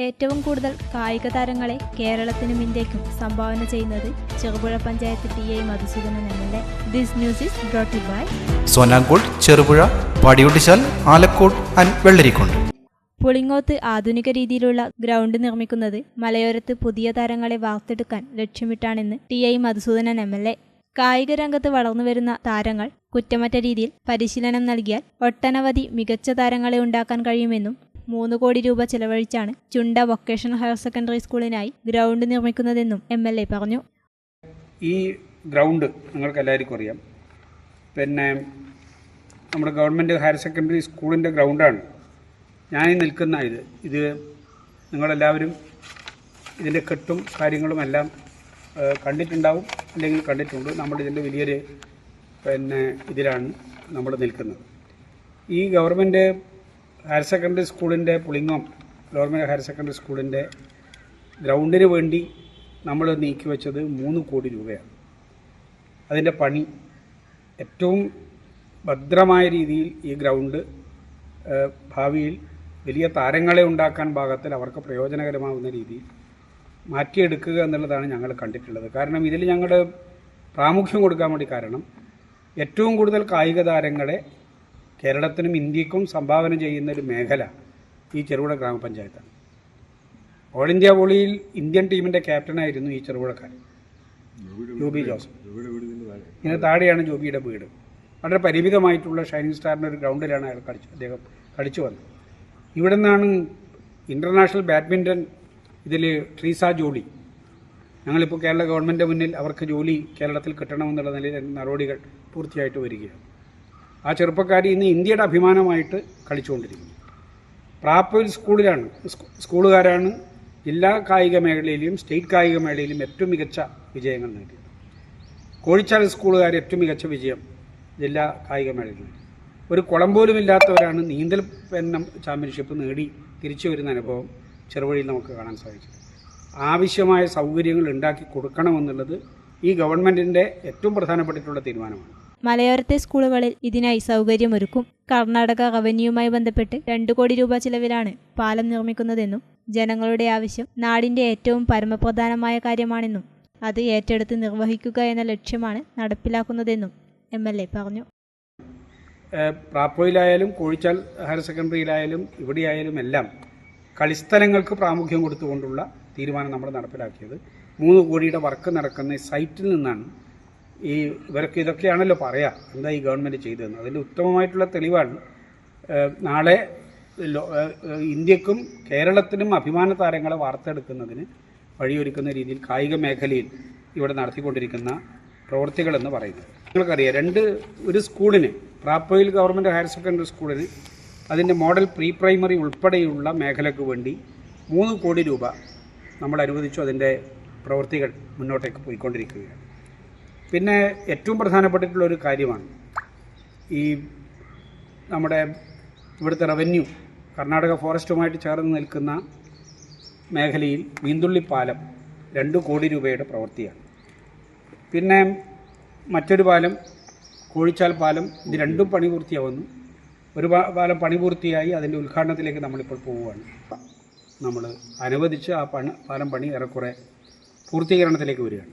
ഏറ്റവും കൂടുതൽ കായിക താരങ്ങളെ കേരളത്തിനും ഇന്ത്യക്കും സംഭാവന ചെയ്യുന്നത് Cherupuzha panchayat T I Madhusoodanan M L A. This news is brought by Sonankode Cherupuzha Padiyottuchal Alakode and Vellarikode Pulingoth ആധുനിക രീതിയിലുള്ള ഗ്രൗണ്ട് നിർമ്മിക്കുന്നത് മലയോരത്ത് പുതിയ താരങ്ങളെ വാർത്തെടുക്കാൻ ലക്ഷ്യമിട്ടാണെന്ന് T I Madhusoodanan M L A. കായിക രംഗത്ത് വളർന്നുവരുന്ന താരങ്ങൾ കുറ്റമറ്റ രീതിയിൽ പരിശീലനം നൽകിയാൽ ഒട്ടനവധി മികച്ച താരങ്ങളെ ഉണ്ടാക്കാൻ കഴിയുമെന്നും മൂന്ന് കോടി രൂപ ചെലവഴിച്ചാണ് ചുണ്ട വൊക്കേഷണൽ ഹയർ സെക്കൻഡറി സ്കൂളിനായി ഗ്രൗണ്ട് നിർമ്മിക്കുന്നതെന്നും എം എൽ എ പറഞ്ഞു. ഈ ഗ്രൗണ്ട് നിങ്ങൾക്ക് എല്ലാവർക്കും അറിയാം. പിന്നെ നമ്മുടെ ഗവൺമെന്റ് ഹയർ സെക്കൻഡറി സ്കൂളിന്റെ ഗ്രൗണ്ടാണ്. ഞാൻ നിൽക്കുന്ന ഇത് ഇത് നിങ്ങളെല്ലാവരും ഇതിന്റെ കെട്ടും കാര്യങ്ങളും എല്ലാം കണ്ടിട്ടുണ്ടാവും അല്ലെങ്കിൽ കണ്ടിട്ടുണ്ട്. നമ്മളിതിന്റെ വലിയൊരു പിന്നെ ഇതിലാണ് നമ്മൾ നിൽക്കുന്നത്. ഈ ഗവൺമെന്റ് ഹയർ സെക്കൻഡറി സ്കൂളിന്റെ പുളിങ്ങം ഗവൺമെന്റ് ഹയർ സെക്കൻഡറി സ്കൂളിന്റെ ഗ്രൗണ്ടിന് വേണ്ടി നമ്മൾ നീക്കി വെച്ചത് മൂന്ന് കോടി രൂപയാണ്. അതിന്റെ പണി ഏറ്റവും ഭദ്രമായ രീതിയിൽ ഈ ഗ്രൗണ്ട് ഭാവിയിൽ വലിയ താരങ്ങളെ ഉണ്ടാക്കാൻ ഭാഗത്തിൽ അവർക്ക് പ്രയോജനകരമാവുന്ന രീതിയിൽ മാറ്റിയെടുക്കുക എന്നുള്ളതാണ് ഞങ്ങൾ കണ്ടിട്ടുള്ളത്. കാരണം ഇതിൽ ഞങ്ങൾ പ്രാമുഖ്യം കൊടുക്കാൻ വേണ്ടി കാരണം ഏറ്റവും കൂടുതൽ കായിക താരങ്ങളെ കേരളത്തിനും ഇന്ത്യക്കും സംഭാവന ചെയ്യുന്ന ഒരു മേഖല ഈ ചെറുപുഴ ഗ്രാമപഞ്ചായത്താണ്. ഓൾ ഇന്ത്യ വോളിയിൽ ഇന്ത്യൻ ടീമിന്റെ ക്യാപ്റ്റനായിരുന്നു ഈ ചെറുപുഴക്കാരൻ. ജോബി ജോസഫ്. ഇതിന് താഴെയാണ് ജോബിയുടെ വീട്. വളരെ പരിമിതമായിട്ടുള്ള ഷൈനിങ് സ്റ്റാറിന്റെ ഒരു ഗ്രൗണ്ടിലാണ് അയാൾ കളിച്ചു അദ്ദേഹം കളിച്ചു വന്നത്. ഇവിടെ നിന്നാണ് ഇന്റർനാഷണൽ ബാഡ്മിന്റൺ ഇതിൽ ട്രീസ ജോളി. ഞങ്ങളിപ്പോൾ കേരള ഗവൺമെന്റ് മുന്നിൽ അവർക്ക് ജോലി കേരളത്തിൽ കിട്ടണമെന്നുള്ള നിലയിൽ നടപടികൾ പൂർത്തിയായിട്ട് വരികയാണ്. ആ ചെറുപ്പക്കാരി ഇന്ന് ഇന്ത്യയുടെ അഭിമാനമായിട്ട് കളിച്ചുകൊണ്ടിരിക്കുന്നു. പ്രാപ്പയിൽ സ്കൂളിലാണ് സ്കൂളുകാരാണ് ജില്ലാ കായിക മേഖലയിലും സ്റ്റേറ്റ് കായിക മേഖലയിലും ഏറ്റവും മികച്ച വിജയങ്ങൾ നേടിയത്. കോഴിച്ചാൽ സ്കൂളുകാർ ഏറ്റവും മികച്ച വിജയം ജില്ലാ കായിക മേഖലയിൽ ഒരു കുളം പോലും ഇല്ലാത്തവരാണ് നീന്തൽ പിന്നെ ചാമ്പ്യൻഷിപ്പ് നേടി തിരിച്ചു വരുന്ന അനുഭവം ചെറുവഴിയിൽ നമുക്ക് കാണാൻ സാധിക്കും ആവശ്യമായ സൗകര്യങ്ങൾ ഉണ്ടാക്കി കൊടുക്കണമെന്നുള്ളത് ഈ ഗവൺമെന്റിന്റെ ഏറ്റവും പ്രധാനപ്പെട്ടിട്ടുള്ള തീരുമാനമാണ്. മലയോരത്തെ സ്കൂളുകളിൽ ഇതിനായി സൗകര്യമൊരുക്കും. കർണാടക റവന്യൂവുമായി ബന്ധപ്പെട്ട് രണ്ടു കോടി രൂപ ചിലവിലാണ് പാലം നിർമ്മിക്കുന്നതെന്നും ജനങ്ങളുടെ ആവശ്യം നാടിന്റെ ഏറ്റവും പരമപ്രധാനമായ കാര്യമാണെന്നും അത് ഏറ്റെടുത്ത് നിർവഹിക്കുക എന്ന ലക്ഷ്യമാണ് നടപ്പിലാക്കുന്നതെന്നും എം എൽ എ പറഞ്ഞു. പ്രാപ്പോയിലായാലും കോഴിച്ചാൽ ഹയർ സെക്കൻഡറിയിലായാലും ഇവിടെയായാലും എല്ലാം കളിസ്ഥലങ്ങൾക്ക് പ്രാമുഖ്യം കൊടുത്തുകൊണ്ടുള്ള തീരുമാനം നമ്മൾ നടപ്പിലാക്കിയത്. മൂന്ന് കോടിയുടെ വർക്ക് നടക്കുന്ന സൈറ്റിൽ നിന്നാണ് ഈ ഇവരൊക്കെ ഇതൊക്കെയാണല്ലോ പറയാ എന്താ ഈ ഗവൺമെന്റ് ചെയ്തതെന്ന്. അതിന്റെ ഉത്തമമായിട്ടുള്ള തെളിവാണ്. നാളെ ഇന്ത്യക്കും കേരളത്തിനും അഭിമാന താരങ്ങളെ വാർത്തെടുക്കുന്നതിന് വഴിയൊരുക്കുന്ന രീതിയിൽ കായിക മേഖലയിൽ ഇവിടെ നടത്തിക്കൊണ്ടിരിക്കുന്ന പ്രവൃത്തികളെന്ന് പറയുന്നത്. നിങ്ങൾക്കറിയാം രണ്ട് ഒരു സ്കൂളിന് പ്രാപ്പോയിൽ ഗവൺമെന്റ് ഹയർ സെക്കൻഡറി സ്കൂളിന് അതിന്റെ മോഡൽ പ്രീ പ്രൈമറി ഉൾപ്പെടെയുള്ള മേഖലയ്ക്ക് വേണ്ടി മൂന്ന് കോടി രൂപ നമ്മൾ അനുവദിച്ചു അതിന്റെ പ്രവൃത്തികൾ മുന്നോട്ടേക്ക് പോയിക്കൊണ്ടിരിക്കുകയാണ്. പിന്നെ ഏറ്റവും പ്രധാനപ്പെട്ടിട്ടുള്ള ഒരു കാര്യമാണ് ഈ നമ്മുടെ ഇവിടുത്തെ റവന്യൂ കർണാടക ഫോറസ്റ്റുമായിട്ട് ചേർന്ന് നിൽക്കുന്ന മേഖലയിൽ മീന്തുള്ളി പാലം രണ്ട് കോടി രൂപയുടെ പ്രവൃത്തിയാണ്. പിന്നെ മറ്റൊരു പാലം കോഴിച്ചാൽ പാലം ഇത് രണ്ടും പണി പൂർത്തിയാവുന്നു ഒരു പാലം പണി പൂർത്തിയായി അതിന്റെ ഉദ്ഘാടനത്തിലേക്ക് നമ്മളിപ്പോൾ പോവുകയാണ്. നമ്മൾ അനുവദിച്ച് ആ പണി പാലം പണി ഏറെക്കുറെ പൂർത്തീകരണത്തിലേക്ക് വരികയാണ്.